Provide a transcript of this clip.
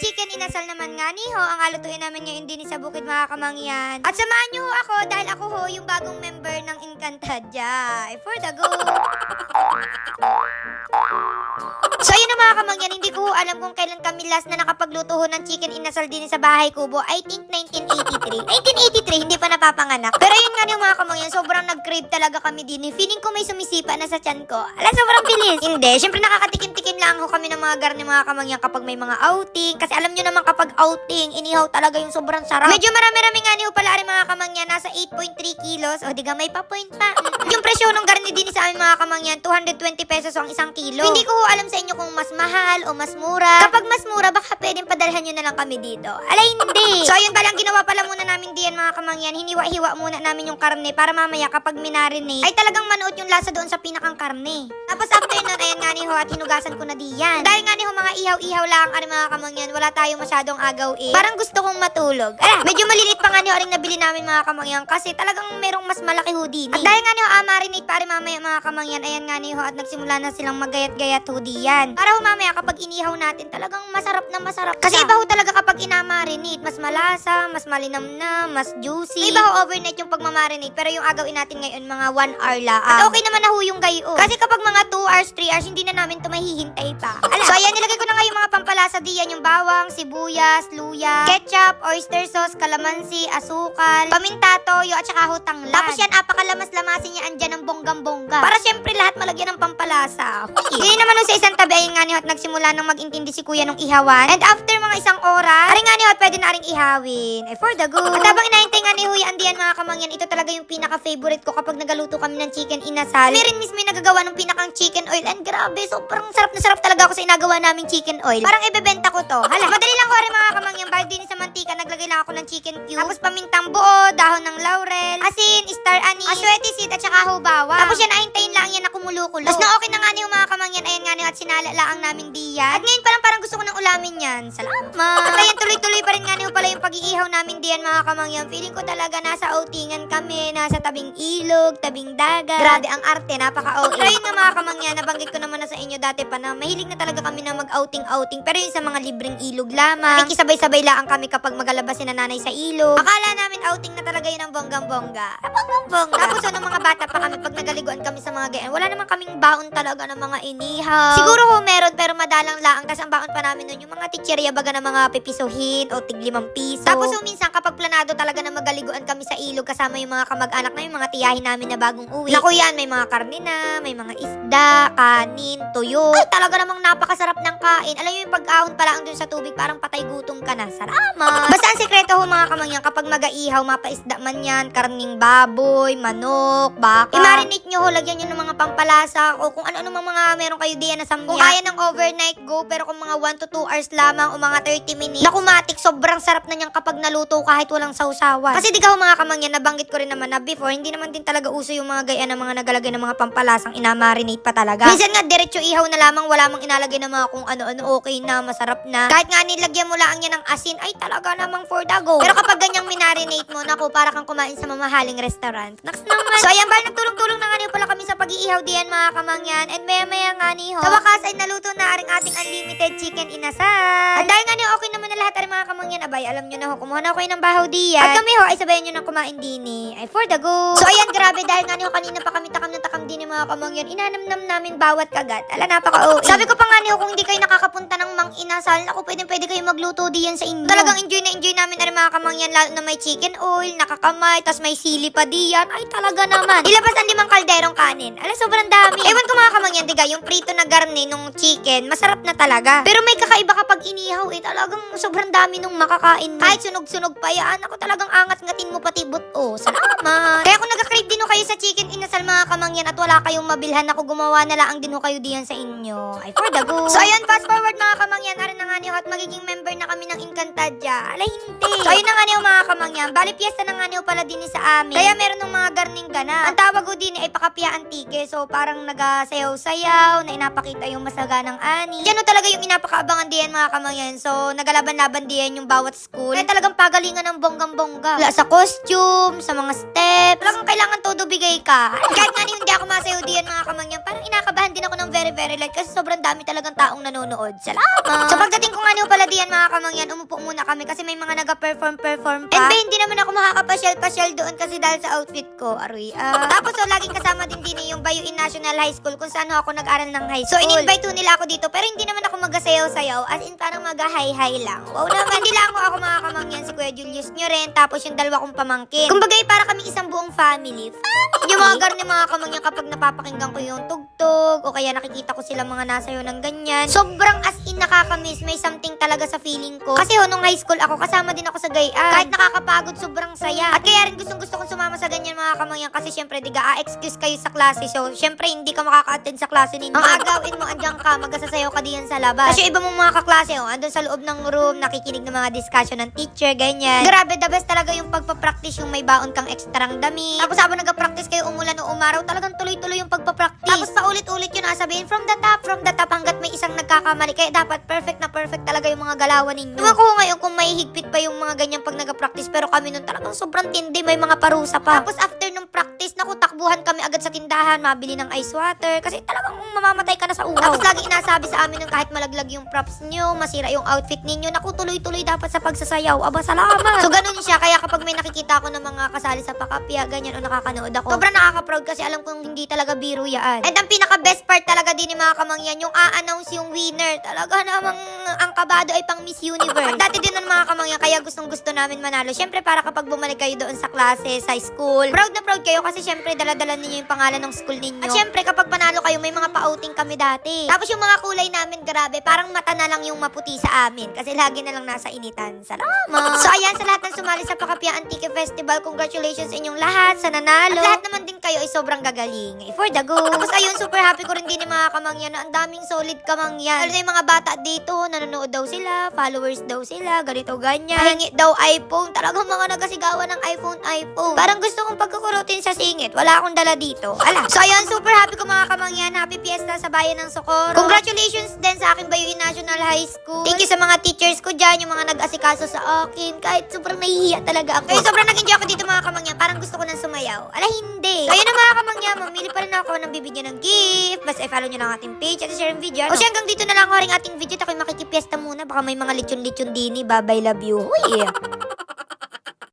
chicken inasal naman nga ni ho. Ang alutuin namin ngayon din sa bukid mga kamangyan. At samahan niyo ho ako dahil ako ho yung bagong member ng Encantadia. For the go! So ayun na mga kamangyan, hindi ko alam kung kailan kami last na nakapagluto ng chicken inasal din sa bahay kubo. I think 1983. 1983, hindi pa napapanganak. Pero yun nga yung mga kamangyan, sobrang nag-crave talaga kami din. Feeling ko may sumisipa na sa tiyan ko. Ala, sobrang bilis. hindi, syempre nakakatikim-tikim lang ho kami ng mga garni mga kamangyan kapag may mga outing. Kasi alam nyo naman kapag outing, inihaw talaga yung sobrang sarap. Medyo marami-rami nga niyo pala rin mga kamangyan, nasa 8.3 kilos. O diga, may pa point pa. Yung presyo ng garni din sa amin mga kamangyan, 220 pesos ang isang kilo. Hindi ko alam sa inyo kung mas mahal o mas mura. Kapag mas mura, baka pwedeng padalhan nyo na lang kami dito. Alay, hindi. So, ayun pala, ang ginawa pala muna namin diyan mga kamangyan, hiniwa-hiwa muna namin yung karne para mamaya kapag minarinate, ay talagang manuot yung lasa doon sa pinakang karne. Tapos after nun, ayan nga ni ho, at hinugasan ko na diyan. Dahil nga ni ho, mga ihaw-ihaw lang, ari mga kamangyan, wala tayong masyadong agaw eh. Parang gusto kong matulog. Ala, medyo malilit pa nga ni ho rin nabili namin mga kamangyan kasi talagang merong mas malaki ho din. eh. At dahil nga ni ho, ah, marinate pa rin mamaya mga kamangyan, ayan nga ni ho, at nagsimula na silang magayat-gayat ho diyan. Para ho mamaya kapag inihaw natin, talagang masarap na masarap. Kasi iba ho talaga kapag inamarinate, mas malasa, mas malinam na, mas juicy. Iba ho overnight yung pagmamarinate, pero yung agawin natin ngayon mga 1 hour lang. At okay naman na ho yung gayon. Kasi kapag mga 2 hours, 3 hours, hindi na namin to mahihintay pa. So ayan, nilagay ko na nga yung mga pampalasa diyan, yung bawang, sibuyas, luya, ketchup, oyster sauce, kalamansi, asukal, paminta, toyo, at saka ho tanglan. Tapos yan, apakalamas-lamasin niya andyan ng bonggang-bongga. Para syempre lahat malagyan ng pampalasa. Ngayon naman ho sa isang tabi, ayun nga ni Hot, nagsimula nang mag-intindi si kuya nung ihawan. And after mga isang oras, aring nga ni Hot, pwede na ring ihawin. Eh, for the good. At habang inahintay nga ni Huya Andian mga kamangyan, ito talaga yung pinaka-favorite ko kapag nagaluto kami ng chicken inasal. Kami rin mismo yung nagagawa ng pinakang chicken oil. And grabe, sobrang sarap na sarap talaga ako sa inagawa naming chicken oil. Parang ibebenta ko to. Hala, madali lang ko rin mga kamangyan. Bahal din sa mantika, naglagay lang ako ng chicken cube. Tapos pamintang buo, dahon ng laurel, asin, star anise, aswete seed, at saka hubawa. Tapos yan, ahintayin lang yan na kumulo-kulo. Tapos na okay na nga niyo mga at sinala lang namin diyan. At ngayon parang parang gusto ko nang ulamin yan. Salamat. At ayan, tuloy-tuloy pa rin nga niyo pala yung pag-iihaw namin diyan mga kamangyan. Feeling ko talaga nasa outingan kami, nasa tabing ilog, tabing dagat. Grabe ang arte, napaka-OA. Pero nga mga kamangyan, nabanggit ko naman na sa inyo dati pa na mahilig na talaga kami na mag-outing-outing. Pero yun sa mga libreng ilog lamang. Nakikisabay-sabay lang kami kapag magalabas si nanay sa ilog. Akala namin outing na talaga yun ang bonggang-bongga. Bonggang-bongga. Tapos so, nung mga bata pa kami, pag nagaliguan kami sa mga gayan, wala naman kaming baon talaga ng mga inihaw. Siguro ho meron, pero madalang laang. Tapos ang baon pa namin nun, yung mga teacherya baga ng mga pipisuhin o tiglimang piso. Tapos so, minsan kapag planado talaga na magaliguan kami sa ilog kasama yung mga kamag-anak na yung mga tiyahin namin na bagong uwi. Naku yan, may mga karne na, may mga isda, kanin, tuyo. Ay, talaga namang napakasarap ng kain. Alam niyo yung pag-ahon pa lang dun sa tubig, parang patay gutom ka na. Salamat! Basta ang sekreto ho mga kamangyan, kapag mag-aihaw, mapaisda man yan, karning baboy, manok, baka. I-marinate nyo ho, lagyan nyo ng mga pampalasa o kung ano-ano mga meron kayo diyan na samya. Kung kaya ng overnight go, pero kung mga 1 to 2 hours lamang o mga 30 minutes, nakumatik, sobrang sarap na niyang kapag naluto kahit walang sausawan. Kasi di ka mga kamangyan, nabanggit ko rin naman na before, hindi naman din talaga uso yung mga gaya ng mga nagalagay ng mga pampalasang inamarinate pa talaga. Minsan nga, diretso ihaw na lamang, wala mang inalagay ng mga kung ano-ano, okay na, masarap na. Kahit nga nilagyan mo lang yan ng asin, ay talaga namang for the go. Pero kapag ganyang minarinate mo, naku, para kang kumain sa mamahaling restaurant. Naks naman. So ayan, bal, nagtulong-tulong na nga niyo pala kami sa pag-iihaw diyan mga kamangyan. And maya-maya nga niyo. Sa wakas ay naluto na aring ating unlimited chicken inasal. At dahil nga niyo, okay naman na lahat aring mga kamangyan. Abay, alam niyo na ho, kumuha na ako ng bahaw diyan. At kami ho, ay sabayan niyo nang kumain dini. Ay for the go. So ayan, grabe, dahil nga niyo, kanina pa kami takam na takam din mga kamangyan. Inanamnam namin bawat kagat. Ala, napaka-OA. Sabi ko pa nga niyo, kung hindi kayo nakakapunta ng mang inasal, ako pwede pwede kayo magluto diyan sa inyo. Talagang enjoy na enjoy namin aring mga kamangyan, lalo na may chicken oil, nakakamay, tas may sili pa diyan. Ay, talaga naman. Ilabas ang limang kalderong kanin. Ala, sobrang dami. Ewan ko mga kamangyan, diga, yung prito na garni nung chicken, masarap na talaga. Pero may kakaiba kapag inihaw, eh, talagang sobrang dami nung makakain mo. Kahit sunog-sunog pa yan, ako talagang angat-ngatin mo pati buto. Salamat. Kaya kung nagka-crave din kayo sa chicken inasal mga kamangyan at wala kayong mabilhan, ako gumawa na lang din ho kayo diyan sa inyo. Ay, for the go. So, ayun, fast forward mga kamangyan, arin na nga niyo at magiging member kami ng Encantadia. Ala, hindi. So, ayun na nga niyo mga kamangyan. Bali, piyesta na nga niyo pala din sa amin. Kaya meron ng mga garning ganap. Ang tawag ko din ay pakapya antike. So, parang nagasayaw-sayaw, na inapakita yung masaga ng ani. Yan o talaga yung inapakaabangan diyan mga kamangyan. So, nagalaban-laban diyan yung bawat school. Kaya talagang pagalingan ng bonggang-bongga. Wala sa costume, sa mga steps. Talagang kailangan todo bigay ka. Kahit nga hindi ako masayaw diyan mga kamangyan, parang inakabahan din ako ng very very light kasi sobrang dami talagang taong nanonood. Salamat! So, pagdating ko nga niyo pala diyan mga kamangyan, umupo muna kami kasi may mga naga-perform-perform pa. And ba, hindi naman ako makakapasyal-pasyal doon kasi dahil sa outfit ko, aroy. ah. Tapos so, laging kasama din din yung Bayuin National High School kung saan ako nag-aral ng high school. So, in-invite nila ako dito pero hindi naman ako magasayaw-sayaw as in parang mag-hi-hi lang. Wow naman. hindi lang ho ako mga kamangyan si Kuya Julius nyo rin tapos yung dalawa kong pamangkin. Kumbaga, para kami isang buong family. Family? Yung mga garni mga kamangyan kapag napapakinggan ko yung tugtog o kaya nakikita ko sila mga nasayaw ng ganyan. Sobrang as in nakakamiss. May something talaga sa feeling ko. Kasi ho, nung high school ako, kasama din ako sa gayaan. Kahit nakakapagod, sobrang saya. At kaya rin gustong gusto kong sumama sa ganyan mga kamangyan kasi syempre, diga, ah, excuse kayo sa klase. So, syempre, hindi ka makaka-attend sa klase ninyo. Ang agawin mo, andyan ka, magsasayaw ka diyan sa labas. Kasi iba mong mga kaklase, oh, andun sa loob ng room, nakikinig ng mga discussion ng teacher, ganyan. Grabe, the best talaga yung pagpapractice, yung may baon kang ekstrang dami. Tapos habang nag-practice kayo umulan o umaraw, talagang tuloy-tuloy yung pagpapractice. Tapos paulit-ulit yun, sabihin from the top, from the top, hanggat may isang nagkakamali. Kaya dapat perfect na perfect talaga yung mga galawan ninyo. Ewan ko ngayon kung may higpit pa yung mga ganyan pag nag-practice, pero kami nun talagang sobrang tindi, may mga parusa pa. Tapos after nung practice, naku, takbuhan kami agad sa tindahan, mabili ng ice water, kasi talagang mamamatay ka na sa uhaw. Tapos lagi inasabi sa amin nun kahit malaglag yung props nyo, masira yung outfit ninyo, naku, tuloy-tuloy dapat sa pagsasayaw. Aba, salamat! so, ganun siya. Kaya kapag may nakikita ako ng mga kasali sa pakapya, ganyan, o nakakanood ako, sobrang nakaka-proud kasi alam kong hindi talaga biro yan. And ang pinaka-best part talaga din ni mga kamangyan, yung a-announce yung winner. Talaga namang ang kabado ay pang Miss Universe. At dati din ng mga kamangyan, kaya gustong gusto namin manalo. Siyempre, para kapag bumalik kayo doon sa klase, sa school, proud na proud kayo kasi siyempre, daladala ninyo yung pangalan ng school ninyo. At siyempre, kapag panalo kayo, may mga pa-outing kami dati. Tapos yung mga kulay namin, grabe, parang mata na lang yung maputi sa amin. Kasi lagi na lang nasa initan. Salamat! So, ayan, sa lahat ng sumali sa Pakapya Antique Festival, congratulations inyong lahat sa nanalo. At lahat naman din kayo ay sobrang gagaling. Eh, For the go. Tapos ayun, super happy ko rin din yung mga kamangyan na ang daming solid kamangyan. Lalo na yung mga bata dito, nanonood daw sila, followers daw sila, ganito ganyan. Pahingi daw iPhone. Talagang mga nagasigawan ng iPhone, iPhone. Parang gusto kong pagkukurutin sa singit. Wala akong dala dito. Ala. So ayun, super happy ko mga kamangyan. Happy fiesta sa bayan ng Socorro. Congratulations din sa aking Bayuin National High School. Thank you sa mga teachers ko dyan, yung mga nag-asikaso sa akin. Kahit sobrang nahihiya talaga ako. Kaya sobrang nag-enjoy ako dito sumayaw. Ala, hindi. Kaya na mga kamangyan, mamili pa rin ako ng bibigyan ng gift. Basta i-follow nyo lang ang ating page at share ang video. O siya hanggang dito na lang ako rin ating video. Ako'y makikipiesta muna. Baka may mga lechon-lechon dini. Bye-bye, love you. Uy!